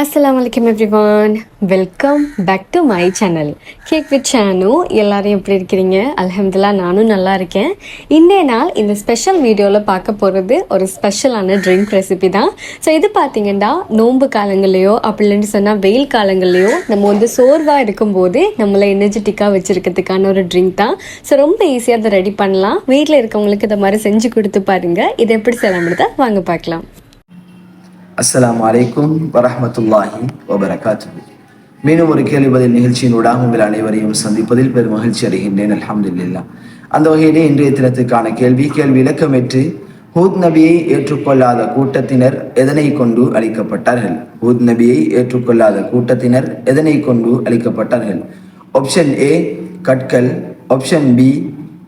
அஸ்ஸலாமு அலைக்கும் everyone welcome back to my channel cake with Chenu எல்லாரும் எப்படி இருக்கிறீங்க? அலமதுல்லா நானும் நல்லா இருக்கேன். இன்றைய நாள் இந்த ஸ்பெஷல் வீடியோவில் பார்க்க போகிறது ஒரு ஸ்பெஷலான ட்ரிங்க் ரெசிபி தான். ஸோ இது பார்த்தீங்கன்னா நோன்பு காலங்கள்லையோ அப்படி இல்லைன்னு சொன்னால் வெயில் காலங்கள்லையோ நம்ம வந்து சோர்வாக இருக்கும்போது நம்மளை எனர்ஜெட்டிக்காக வச்சுருக்கிறதுக்கான ஒரு ட்ரிங்க் தான். ஸோ ரொம்ப ஈஸியாக அதை ரெடி பண்ணலாம். வீட்டில் இருக்கவங்களுக்கு இதை மாதிரி செஞ்சு கொடுத்து பாருங்கள் இதை எப்படி செய்யலாம்னு வாங்க பார்க்கலாம். அஸ்லாம் வலைக்கும் வரமத்துல்லாஹி வபரகாத்து மீண்டும் ஒரு கேள்வி பதில் நிகழ்ச்சியினூடாக உங்கள் அனைவரையும் சந்திப்பதில் பெரும் மகிழ்ச்சி அடைகின்றேன். அலமதுல்லா அந்த வகையிலே இன்றைய தினத்துக்கான கேள்வி கேள்வி இலக்கமிட்டு ஹூத் நபியை ஏற்றுக்கொள்ளாத கூட்டத்தினர் எதனை கொண்டு அளிக்கப்பட்டார்கள்? ஹூத் நபியை ஏற்றுக்கொள்ளாத கூட்டத்தினர் எதனை கொண்டு அளிக்கப்பட்டார்கள்? ஆப்ஷன் ஏ கற்கள். ஆப்ஷன் பி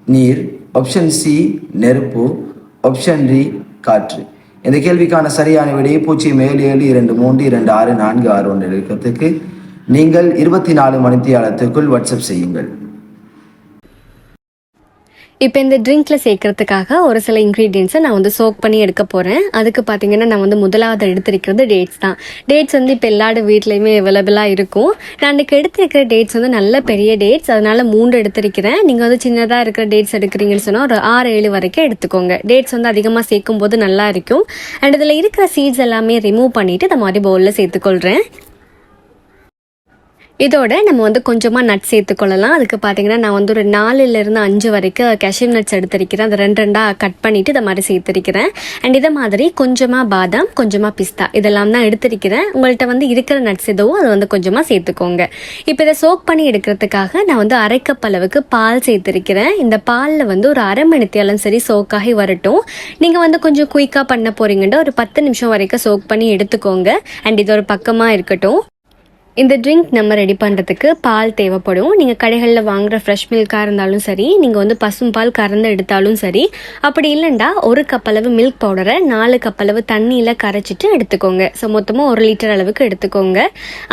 நீர். ஆப்ஷன் சி நெருப்பு. ஆப்ஷன் டி காற்று. இந்த கேள்விக்கான சரியான விடையை பூஜ்ஜியம் ஏழு ஏழு இரண்டு மூன்று இரண்டு ஆறு நான்கு ஆறு ஒன்று இருக்கிறதுக்கு நீங்கள் இருபத்தி நாலு மணித்தியாலத்துக்குள் வாட்ஸ்அப் செய்யுங்கள். இப்போ இந்த ட்ரிங்க்ல சேர்க்கறதுக்காக ஒரு சில இன்க்ரீடியன்ஸை நான் வந்து சோக் பண்ணி எடுக்க போகிறேன் அதுக்கு பார்த்தீங்கன்னா நான் வந்து முதலாவது எடுத்திருக்கிறது டேட்ஸ் தான். டேட்ஸ் வந்து இப்போ எல்லாரோட வீட்லேயுமே அவைலபிளாக இருக்கும். நான் அன்றைக்கி எடுத்திருக்கிற டேட்ஸ் வந்து நல்ல பெரிய டேட்ஸ் அதனால மூன்று எடுத்திருக்கிறேன். நீங்கள் வந்து சின்னதாக இருக்கிற டேட்ஸ் எடுக்கிறீங்கன்னு சொன்னால் ஒரு ஆறு ஏழு வரைக்கும் எடுத்துக்கோங்க. டேட்ஸ் வந்து அதிகமாக சேர்க்கும் போது நல்லா இருக்கும். அண்ட் இதில் இருக்கிற சீட்ஸ் எல்லாமே ரிமூவ் பண்ணிவிட்டு இந்த மாதிரி பவுலில் சேர்த்துக்கொள்கிறேன் இதோட நம்ம வந்து கொஞ்சமாக நட்ஸ் சேர்த்துக்கொள்ளலாம் அதுக்கு பார்த்தீங்கன்னா நான் வந்து ஒரு நாலுலேருந்து அஞ்சு வரைக்கும் கேஷ்யூ நட்ஸ் எடுத்திருக்கிறேன். அதை ரெண்டு ரெண்டாக கட் பண்ணிவிட்டு இதை மாதிரி சேர்த்துருக்கிறேன். அண்ட் இதை மாதிரி கொஞ்சமாக பாதாம் கொஞ்சமாக பிஸ்தா இதெல்லாம் தான் எடுத்திருக்கிறேன். உங்கள்கிட்ட வந்து இருக்கிற நட்ஸ் எதுவோ அதை வந்து கொஞ்சமாக சேர்த்துக்கோங்க. இப்போ இதை சோக் பண்ணி எடுக்கிறதுக்காக நான் வந்து அரை கப் அளவுக்கு பால் சேர்த்துருக்கிறேன். இந்த பாலில் வந்து ஒரு அரை மணித்தியாலும் சரி சோக்காகி வரட்டும். நீங்கள் வந்து கொஞ்சம் குயிக்காக பண்ண போகிறீங்கன்னா ஒரு பத்து நிமிஷம் வரைக்கும் சோக் பண்ணி எடுத்துக்கோங்க. அண்ட் இது ஒரு பக்கமாக இருக்கட்டும். இந்த ட்ரிங்க் நம்ம ரெடி பண்ணுறதுக்கு பால் தேவைப்படும். நீங்கள் கடைகளில் வாங்குற ஃப்ரெஷ் மில்காக இருந்தாலும் சரி நீங்கள் வந்து பசும் பால் கறந்து எடுத்தாலும் சரி அப்படி இல்லைண்டா ஒரு கப் அளவு மில்க் பவுடரை நாலு கப் அளவு தண்ணியில் கரைச்சிட்டு எடுத்துக்கோங்க. ஸோ மொத்தமாக ஒரு லிட்டர் அளவுக்கு எடுத்துக்கோங்க.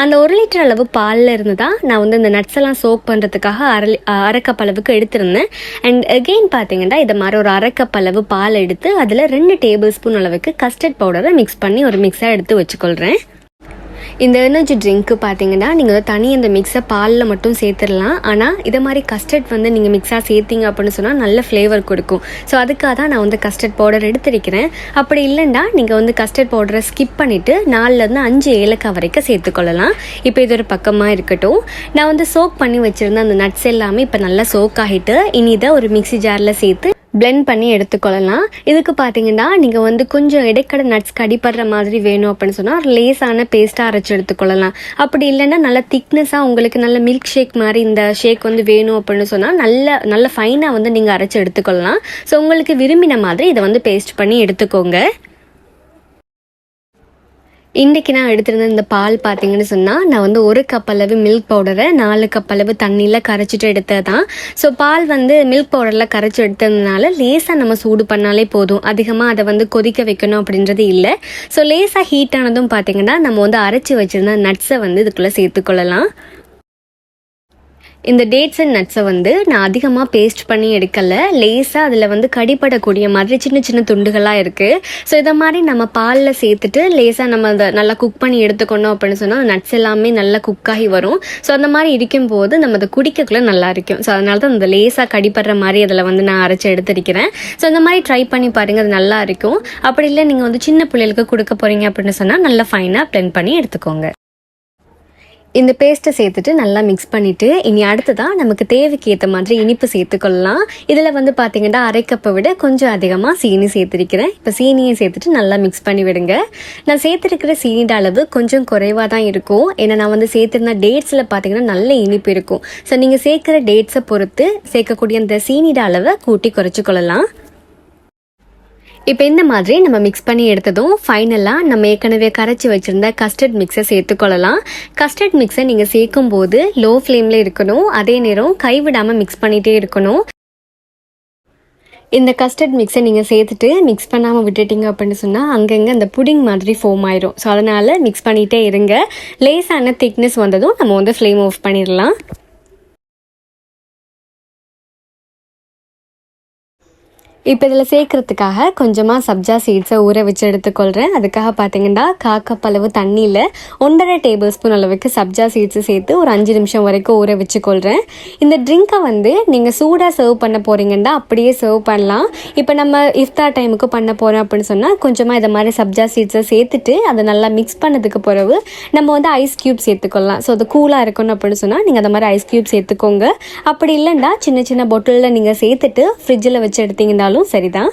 அந்த ஒரு லிட்டர் அளவு பாலில் இருந்து தான் நான் வந்து இந்த நட்ஸ் எல்லாம் சோக் பண்ணுறதுக்காக அரை அரை கப் அளவுக்கு எடுத்திருந்தேன். அண்ட் அகெயின் பார்த்தீங்கன்னா இதை மாதிரி ஒரு அரை கப் அளவு பால் எடுத்து அதில் ரெண்டு டேபிள் ஸ்பூன் அளவுக்கு கஸ்டர்ட் பவுடரை மிக்ஸ் பண்ணி ஒரு மிக்ஸாக எடுத்து வச்சுக்கொள்கிறேன் இந்த எனர்ஜி ட்ரிங்க்கு பார்த்தீங்கன்னா நீங்கள் வந்து தனி இந்த மிக்ஸை பாலில் மட்டும் சேர்த்துடலாம். ஆனால் இதை மாதிரி கஸ்டர்ட் வந்து நீங்கள் மிக்ஸாக சேர்த்திங்க அப்படின்னு சொன்னால் நல்ல ஃப்ளேவர் கொடுக்கும். ஸோ அதுக்காக தான் நான் வந்து கஸ்டர்ட் பவுடர் எடுத்திருக்கிறேன். அப்படி இல்லைன்னா நீங்கள் வந்து கஸ்டர்ட் பவுடரை ஸ்கிப் பண்ணிவிட்டு நாலுலேருந்து அஞ்சு ஏலக்காய் வரைக்கும் சேர்த்துக்கொள்ளலாம். இப்போ இது ஒரு பக்கமாக இருக்கட்டும். நான் வந்து சோக் பண்ணி வச்சுருந்த அந்த நட்ஸ் எல்லாமே இப்போ நல்லா சோக் ஆகிட்டு இனி இதை ஒரு மிக்ஸி ஜாரில் சேர்த்து பிளெண்ட் பண்ணி எடுத்துக்கொள்ளலாம். இதுக்கு பார்த்தீங்கன்னா நீங்கள் வந்து கொஞ்சம் இடைக்கடை நட்ஸ் கடிப்படுற மாதிரி வேணும் அப்படின்னு சொன்னால் லேஸான லேசான பேஸ்ட்டாக அரைச்சி எடுத்துக்கொள்ளலாம். அப்படி இல்லைன்னா நல்ல திக்னஸாக உங்களுக்கு நல்ல மில்க் ஷேக் மாதிரி இந்த ஷேக் வந்து வேணும் அப்படின்னு சொன்னால் நல்ல நல்ல ஃபைனாக வந்து நீங்கள் அரைச்சி எடுத்துக்கொள்ளலாம். ஸோ உங்களுக்கு விரும்பின மாதிரி இதை வந்து பேஸ்ட் பண்ணி எடுத்துக்கோங்க. இன்றைக்கி நான் எடுத்திருந்த இந்த பால் பார்த்தீங்கன்னு சொன்னால் நான் வந்து ஒரு கப் அளவு மில்க் பவுடரை நாலு கப் அளவு தண்ணியில் கரைச்சிட்டு எடுத்தது தான் ஸோ பால் வந்து மில்க் பவுடரில் கரைச்சி எடுத்ததுனால லேசாக நம்ம சூடு பண்ணாலே போதும். அதிகமாக அதை வந்து கொதிக்க வைக்கணும் அப்படின்றது இல்லை. ஸோ லேசாக ஹீட் ஆனதும் பார்த்தீங்கன்னா நம்ம வந்து அரைச்சி வச்சுருந்த நட்ஸை வந்து இதுக்குள்ளே சேர்த்துக்கொள்ளலாம் இந்த டேட்ஸ் அண்ட் நட்ஸை வந்து நான் அதிகமாக பேஸ்ட் பண்ணி எடுக்கலை. லேஸாக அதில் வந்து கடிப்படக்கூடிய மாதிரி சின்ன சின்ன துண்டுகளாக இருக்குது ஸோ இதை மாதிரி நம்ம பாலில் சேர்த்துட்டு லேஸாக நம்ம அதை நல்லா குக் பண்ணி எடுத்துக்கணும் அப்படின்னு சொன்னால் நட்ஸ் எல்லாமே நல்லா குக் ஆகி வரும். ஸோ அந்த மாதிரி இருக்கும்போது நம்ம அதை குடிக்கக்குள்ள நல்லா இருக்கும் ஸோ அதனால தான் அந்த லேஸாக கடிப்படுற மாதிரி அதில் வந்து நான் அரைச்சி எடுத்திருக்கிறேன். ஸோ இந்த மாதிரி ட்ரை பண்ணி பாருங்கள் அது நல்லா இருக்கும் அப்படி இல்லை நீங்கள் வந்து சின்ன பிள்ளைகளுக்கு கொடுக்க போகிறீங்க அப்படின்னு சொன்னால் நல்லா ஃபைனாக ப்ளென் பண்ணி எடுத்துக்கோங்க. இந்த பேஸ்ட்டை சேர்த்துட்டு நல்லா மிக்ஸ் பண்ணிவிட்டு இனி அடுத்ததாக நமக்கு தேவைக்கு ஏற்ற மாதிரி இனிப்பு சேர்த்துக்கொள்ளலாம். இதில் வந்து பார்த்தீங்கன்னா அரை கப்பை விட கொஞ்சம் அதிகமாக சீனி சேர்த்துருக்கிறேன். இப்போ சீனியை சேர்த்துட்டு நல்லா மிக்ஸ் பண்ணி விடுங்க. நான் சேர்த்துருக்கிற சீனியோட அளவு கொஞ்சம் குறைவாக தான் இருக்கும். ஏன்னா நான் வந்து சேர்த்துருந்த டேட்ஸில் பார்த்தீங்கன்னா நல்ல இனிப்பு இருக்கும். ஸோ நீங்கள் சேர்க்குற டேட்ஸை பொறுத்து சேர்க்கக்கூடிய அந்த சீனியோட அளவை கூட்டி குறைச்சிக்கொள்ளலாம் இப்போ இந்த மாதிரி நம்ம மிக்ஸ் பண்ணி எடுத்ததும் ஃபைனலாக நம்ம ஏற்கனவே கரைச்சி வச்சுருந்த கஸ்டர்ட் மிக்ஸை சேர்த்துக்கொள்ளலாம் கஸ்டர்ட் மிக்ஸை நீங்கள் சேர்க்கும் போது லோ ஃப்ளேமில் இருக்கணும். அதே நேரம் கைவிடாமல் மிக்ஸ் பண்ணிகிட்டே இருக்கணும். இந்த கஸ்டர்ட் மிக்ஸை நீங்கள் சேர்த்துட்டு மிக்ஸ் பண்ணாமல் விட்டுட்டீங்க அப்படின்னு சொன்னால் அங்கங்கே அந்த புடிங் மாதிரி ஃபோம் ஆயிரும். ஸோ அதனால் மிக்ஸ் பண்ணிகிட்டே இருங்க. லேசான திக்னஸ் வந்ததும் நம்ம வந்து ஃப்ளேம் ஆஃப் பண்ணிடலாம் இப்போ இதில் சேர்க்குறதுக்காக கொஞ்சமாக சப்ஜா சீட்ஸை ஊற வச்சு எடுத்துக்கொள்கிறேன் அதுக்காக பார்த்தீங்கன்னா காக்கப்பளவு தண்ணியில் ஒன்றரை டேபிள் ஸ்பூன் அளவுக்கு சப்ஜா சீட்ஸை சேர்த்து ஒரு அஞ்சு நிமிஷம் வரைக்கும் ஊற வச்சுக்கொள்கிறேன் இந்த ட்ரிங்க்கை வந்து நீங்கள் சூடாக சர்வ் பண்ண போகிறீங்கன்னா அப்படியே சர்வ் பண்ணலாம். இப்போ நம்ம இஃப்தார் டைமுக்கு பண்ண போகிறோம் அப்படின்னு சொன்னால் கொஞ்சமாக இதை மாதிரி சப்ஜா சீட்ஸை சேர்த்துட்டு அதை நல்லா மிக்ஸ் பண்ணதுக்கு பிறகு நம்ம வந்து ஐஸ் க்யூப் சேர்த்துக்கொள்ளலாம். ஸோ அது கூலாக இருக்கணும் அப்படின்னு சொன்னால் நீங்கள் அந்த மாதிரி ஐஸ் க்யூப் சேர்த்துக்கோங்க. அப்படி இல்லைன்னா சின்ன சின்ன பொட்டிலில் நீங்கள் சேர்த்துட்டு ஃப்ரிட்ஜில் வச்சு எடுத்தீங்கனாலும் சரிதான்.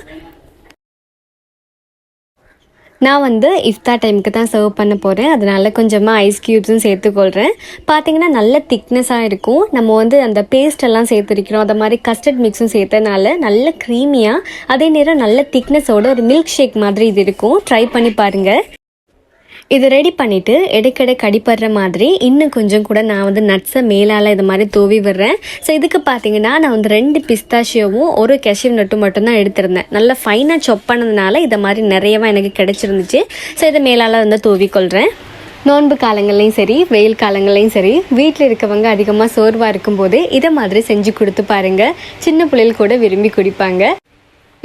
நான் வந்து இஃப்தா டைமுக்கு தான் சர்வ் பண்ண போகிறேன் அதனால கொஞ்சமாக ஐஸ் க்யூப்ஸும் சேர்த்துக்கொள்கிறேன் பார்த்தீங்கன்னா நல்ல திக்னஸாக இருக்கும். நம்ம வந்து அந்த பேஸ்ட் எல்லாம் சேர்த்துருக்கிறோம். அதை மாதிரி கஸ்டர்ட் மிக்ஸும் சேர்த்தனால நல்ல க்ரீமியாக அதே நேரம் நல்ல திக்னஸோட ஒரு மில்க் ஷேக் மாதிரி இது இருக்கும். ட்ரை பண்ணி பாருங்கள் இது ரெடி பண்ணிவிட்டு இடைக்கடை கடிப்படுற மாதிரி இன்னும் கொஞ்சம் கூட நான் வந்து நட்ஸை மேலால் இது மாதிரி தூவி விடுறேன். ஸோ இதுக்கு பார்த்தீங்கன்னா நான் வந்து ரெண்டு பிஸ்தாஷியோவும் ஒரு கெஷிவ் நட்டும் மட்டும்தான் எடுத்திருந்தேன். நல்லா ஃபைனாக சொப் பண்ணதுனால இதை மாதிரி நிறையவா எனக்கு கிடச்சிருந்துச்சு. ஸோ இதை மேலால் வந்து தூவிக்கொள்கிறேன் நோன்பு காலங்கள்லையும் சரி வெயில் காலங்கள்லையும் சரி வீட்டில் இருக்கவங்க அதிகமாக சோர்வாக இருக்கும்போது இதை மாதிரி செஞ்சு கொடுத்து பாருங்கள் சின்ன பிள்ளைகள் கூட விரும்பி குடிப்பாங்க.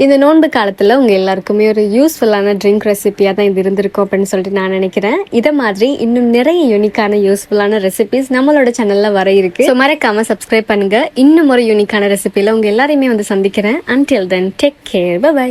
இந்த நோன்பு காலத்தில் உங்கள் எல்லாருக்குமே ஒரு யூஸ்ஃபுல்லான ட்ரிங்க் ரெசிபியாக தான் இது இருந்திருக்கும் அப்படின்னு சொல்லிட்டு நான் நினைக்கிறேன். இதை மாதிரி இன்னும் நிறைய யூனிக்கான யூஸ்ஃபுல்லான ரெசிபிஸ் நம்மளோட சேனலில் வர இருக்கு. ஸோ மறக்காமல் சப்ஸ்கிரைப் பண்ணுங்க. இன்னும் ஒரு யூனிக்கான ரெசிபியில் உங்கள் எல்லாரையுமே வந்து சந்திக்கிறேன். Until then take care bye